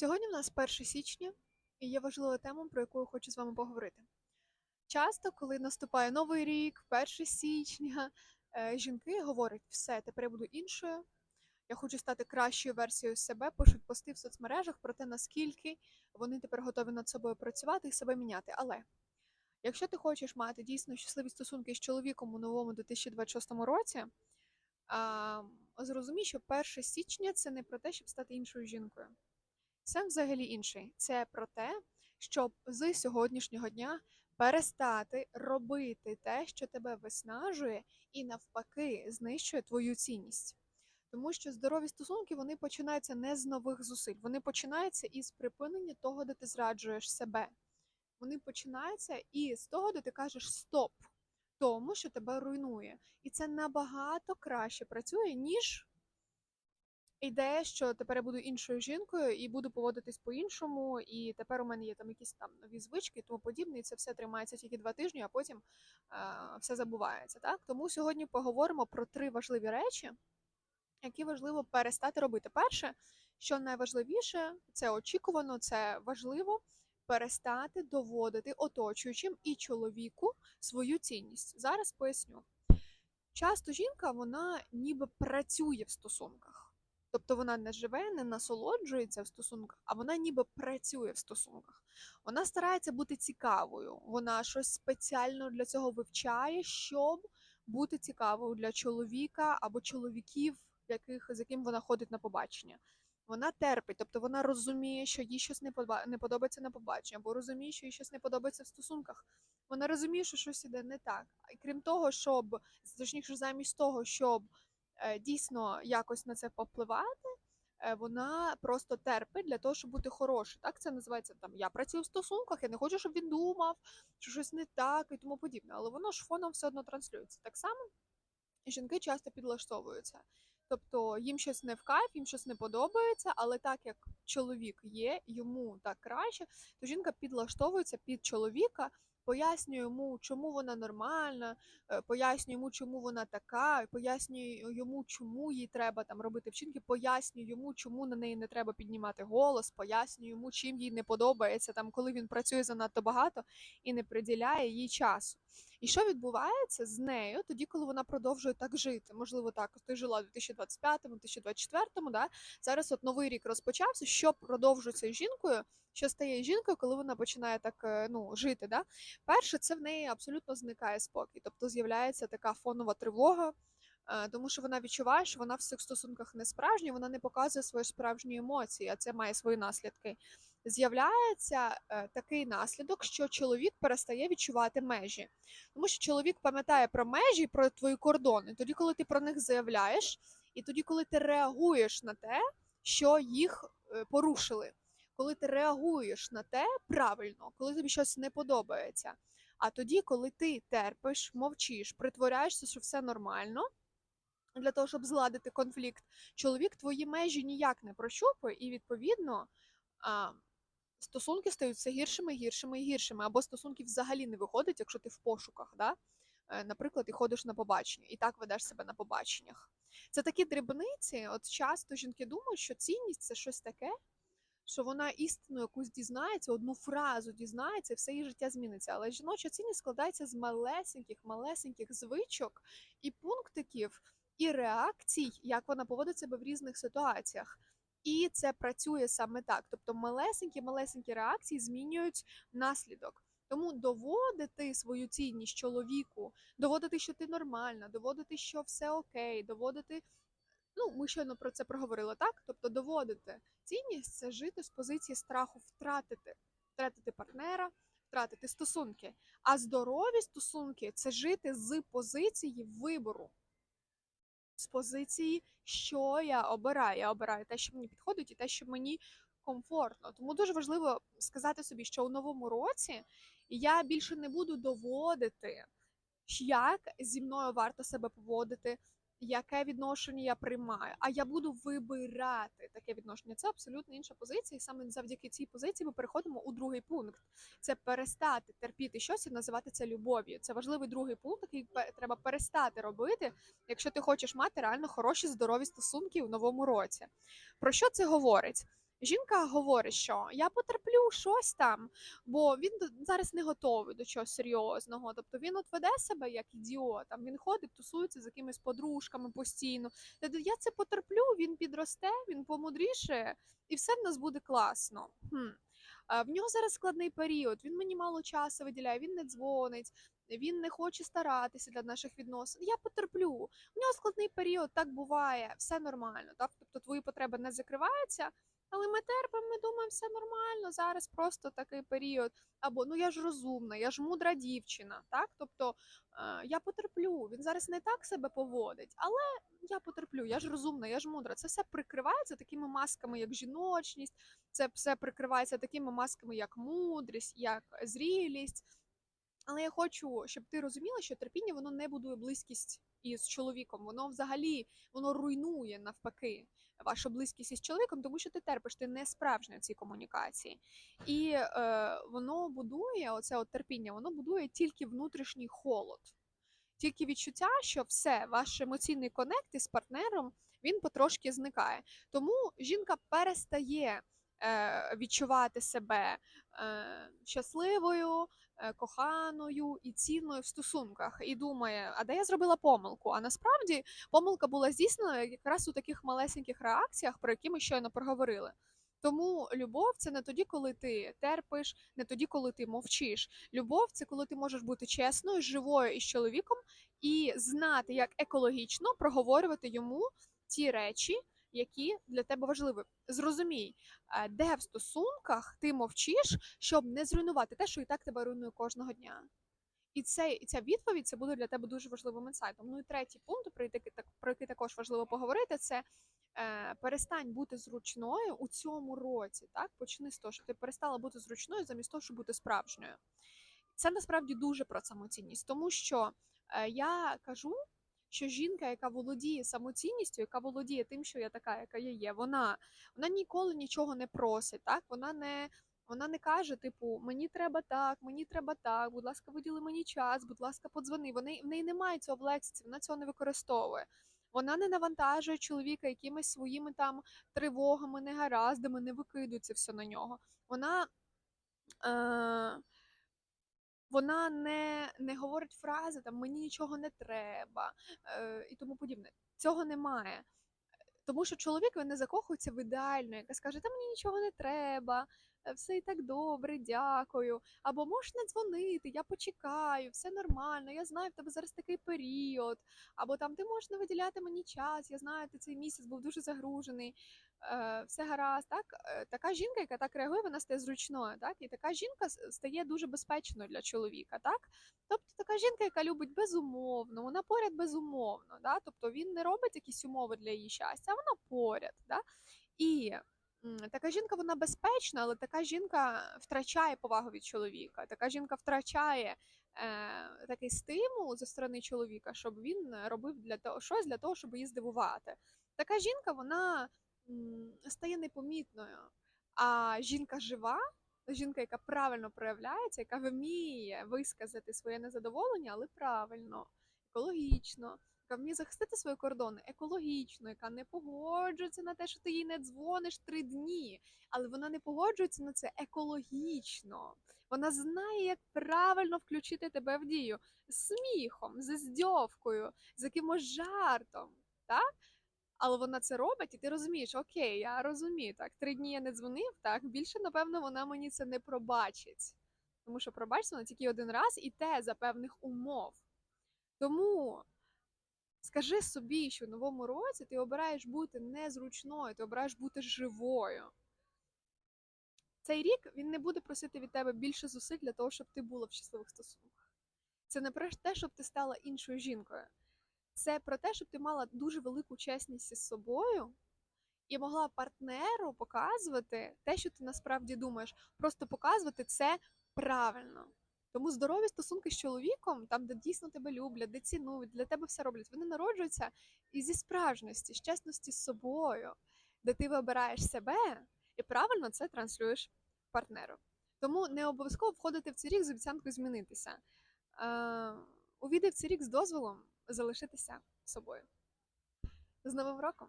Сьогодні в нас 1 січня, і є важлива тема, про яку я хочу з вами поговорити. Часто, коли наступає новий рік, 1 січня, е, жінки говорять: все, тепер я буду іншою. Я хочу стати кращою версією себе, пишуть пости в соцмережах про те, наскільки вони тепер готові над собою працювати і себе міняти. Але якщо ти хочеш мати дійсно щасливі стосунки з чоловіком у новому 2026 році, зрозумій, що 1 січня це не про те, щоб стати іншою жінкою. Це взагалі інший. Це про те, щоб з сьогоднішнього дня перестати робити те, що тебе виснажує, і навпаки знищує твою цінність. Тому що здорові стосунки вони починаються не з нових зусиль, вони починаються із припинення того, де ти зраджуєш себе. Вони починаються і з того, де ти кажеш стоп тому, що тебе руйнує. І це набагато краще працює, ніж ідея, що тепер я буду іншою жінкою і буду поводитись по-іншому, і тепер у мене є там якісь там нові звички тому подібне, і це все тримається тільки два тижні, а потім е, все забувається. Так? Тому сьогодні поговоримо про три важливі речі, які важливо перестати робити. Перше, що найважливіше, це очікувано, це важливо перестати доводити оточуючим і чоловіку свою цінність. Зараз поясню. Часто жінка вона ніби працює в стосунках. Тобто вона не живе, не насолоджується в стосунках, а вона ніби працює в стосунках. Вона старається бути цікавою. Вона щось спеціально для цього вивчає, щоб бути цікавою для чоловіка або чоловіків, яких з яким вона ходить на побачення. Вона терпить, тобто вона розуміє, що їй щось не не подобається на побаченні, або розуміє, що їй щось не подобається в стосунках. Вона розуміє, що щось іде не так. І крім того, щоб точніше, замість того, щоб дійсно якось на це попливати, е, вона просто терпить для того, щоб бути хорошою. Так це називається там я працюю в стосунках, я не хочу, щоб він думав, що щось не так і тому подібне. Але воно ж фоном все одно транслюється. Так само жінки часто підлаштовуються. Тобто їм щось не в кайф, їм щось не подобається, але так як чоловік є, йому так краще, то жінка підлаштовується під чоловіка, пояснює йому, чому вона нормальна, е, пояснює йому, чому вона така, пояснює йому, чому їй треба там робити вчинки, пояснює йому, чому на неї не треба піднімати голос, пояснює йому, чим їй не подобається, там, коли він працює занадто багато і не приділяє їй часу. І що відбувається з нею тоді, коли вона продовжує так жити? Можливо, так ти жила в 2025-му, 2024-му, да? зараз от новий рік розпочався. Що продовжується жінкою? Що стає жінкою, коли вона починає так е, ну, жити? Да? Перше, це в неї абсолютно зникає спокій, тобто з'являється така фонова тривога. е, Тому що вона відчуває, що вона в цих стосунках не справжня, вона не показує свої справжні емоції, а це має свої наслідки. З'являється е, такий наслідок, що чоловік перестає відчувати межі. Тому що чоловік пам'ятає про межі, про твої кордони, тоді, коли ти про них заявляєш, і тоді, коли ти реагуєш на те, що їх порушили, коли ти реагуєш на те правильно, коли тобі щось не подобається. А тоді, коли ти терпиш, мовчиш, притворяєшся, що все нормально. Для того, щоб зладити конфлікт, чоловік твої межі ніяк не прощупує, і відповідно стосунки стають все гіршими, гіршими і гіршими, або стосунки взагалі не виходить, якщо ти в пошуках, да? Е, наприклад, і ходиш на побачення, і так ведеш себе на побаченнях. Це такі дрібниці. От часто жінки думають, що цінність це щось таке, що вона істину якусь дізнається, одну фразу дізнається, і все її життя зміниться. Але жіноча цінність складається з малесеньких, малесеньких звичок і пунктиків, і реакцій, як вона поводить себе в різних ситуаціях. І це працює саме так. Тобто малесенькі малесенькі реакції змінюють наслідок. Тому доводити свою цінність чоловіку, доводити, що ти нормальна, доводити, що все окей, доводити. Ну, ми щойно про це проговорили, так? Тобто, доводити цінність це жити з позиції страху втратити, втратити партнера, втратити стосунки. А здорові стосунки це жити з позиції вибору з позиції, що я обираю. Я обираю те, що мені підходить, і те, що мені комфортно. Тому дуже важливо сказати собі, що у новому році я більше не буду доводити, як зі мною варто себе поводити. Яке відношення я приймаю, а я буду вибирати таке відношення. Це абсолютно інша позиція, і саме завдяки цій позиції ми переходимо у другий пункт. Це перестати терпіти щось і називати це любов'ю. Це важливий другий пункт, який треба перестати робити, якщо ти хочеш мати реально хороші здорові стосунки у новому році. Про що це говорить? Жінка говорить, що я потерплю щось там, бо він зараз не готовий до чогось серйозного. Тобто він от веде себе як ідіот, він ходить, тусується з якимись подружками постійно. Я це потерплю, він підросте, він помудріше, і все в нас буде класно. Хм. В нього зараз складний період. Він мені мало часу виділяє, він не дзвонить, він не хоче старатися для наших відносин. Я потерплю. У нього складний період, так буває, все нормально. Так? Тобто твої потреби не закриваються, але ми терпимо, ми думаємо, все нормально. Зараз просто такий період. Або ну я ж розумна, я ж мудра дівчина. Так, тобто е, я потерплю. Він зараз не так себе поводить, але я потерплю. Я ж розумна, я ж мудра. Це все прикривається такими масками, як жіночність. Це все прикривається такими масками, як мудрість, як зрілість. Але я хочу, щоб ти розуміла, що терпіння воно не будує близькість із чоловіком. Воно взагалі воно руйнує навпаки вашу близькість із чоловіком, тому що ти терпиш, ти не справжня в цій комунікації. І е, воно будує оце от терпіння, воно будує тільки внутрішній холод, тільки відчуття, що все, ваш емоційний конект із партнером він потрошки зникає. Тому жінка перестає е, відчувати себе е, щасливою, коханою і цінною в стосунках, і думає, а де я зробила помилку? А насправді помилка була здійснена якраз у таких малесеньких реакціях, про які ми щойно проговорили. Тому любов це не тоді, коли ти терпиш, не тоді, коли ти мовчиш. Любов це коли ти можеш бути чесною, живою із чоловіком і знати, як екологічно проговорювати йому ті речі, які для тебе важливі. Зрозумій, е, де в стосунках ти мовчиш, щоб не зруйнувати те, що і так тебе руйнує кожного дня. І це і ця відповідь це буде для тебе дуже важливим інсайтом. Ну і третій пункт, про який про який також важливо поговорити, це е, перестань бути зручною у цьому році. Так, почни з того, що ти перестала бути зручною замість того, щоб бути справжньою. Це насправді дуже про самоцінність, тому що е, я кажу, що жінка, яка володіє самоцінністю, яка володіє тим, що я така, яка я є, вона, вона ніколи нічого не просить. Так, вона не. Вона не каже, типу, мені треба так, мені треба так, будь ласка, виділи мені час, будь ласка, подзвони. Вони в неї немає цього в лексиці, вона цього не використовує. Вона не навантажує чоловіка якимись своїми там тривогами, негараздами, не викидує це все на нього. Вона, е, вона не, не говорить фрази там мені нічого не треба е, і тому подібне. Цього немає. Тому що чоловік він не закохується в ідеальну, яка скаже, та мені нічого не треба, все і так добре, дякую. Або можеш не дзвонити, я почекаю, все нормально, я знаю, в тебе зараз такий період. Або там ти можеш не виділяти мені час, я знаю, ти цей місяць був дуже загружений, е, все гаразд. Так? Е, Така жінка, яка так реагує, вона стає зручною. Так? І така жінка стає дуже безпечною для чоловіка. Так? Тобто така жінка, яка любить безумовно, вона поряд безумовно. Да? Тобто він не робить якісь умови для її щастя, а вона поряд. Да? І така жінка вона безпечна, але така жінка втрачає повагу від чоловіка. Така жінка втрачає е, такий стимул зі сторони чоловіка, щоб він робив для того щось для того, щоб її здивувати. Така жінка вона м, стає непомітною. А жінка жива, жінка, яка правильно проявляється, яка вміє висказати своє незадоволення, але правильно, екологічно, яка вміє захистити свої кордони екологічно, яка не погоджується на те, що ти їй не дзвониш три дні, але вона не погоджується на це екологічно. Вона знає, як правильно включити тебе в дію сміхом, з здьовкою, з якимось жартом. Так? Але вона це робить, і ти розумієш, окей, я розумію, так, три дні я не дзвонив, так, більше, напевно, вона мені це не пробачить. Тому що пробачить вона тільки один раз і те за певних умов. Тому скажи собі, що в новому році ти обираєш бути незручною, ти обираєш бути живою. Цей рік він не буде просити від тебе більше зусиль для того, щоб ти була в щасливих стосунках. Це не про те, щоб ти стала іншою жінкою. Це про те, щоб ти мала дуже велику чесність із собою і могла партнеру показувати те, що ти насправді думаєш, просто показувати це правильно. Тому здорові стосунки з чоловіком, там, де дійсно тебе люблять, де цінують, для тебе все роблять, вони народжуються і зі справжності, з чесності з собою, де ти вибираєш себе і правильно це транслюєш партнеру. Тому не обов'язково входити в цей рік з обіцянкою змінитися. Е, увійди в цей рік з дозволом залишитися собою. З Новим роком!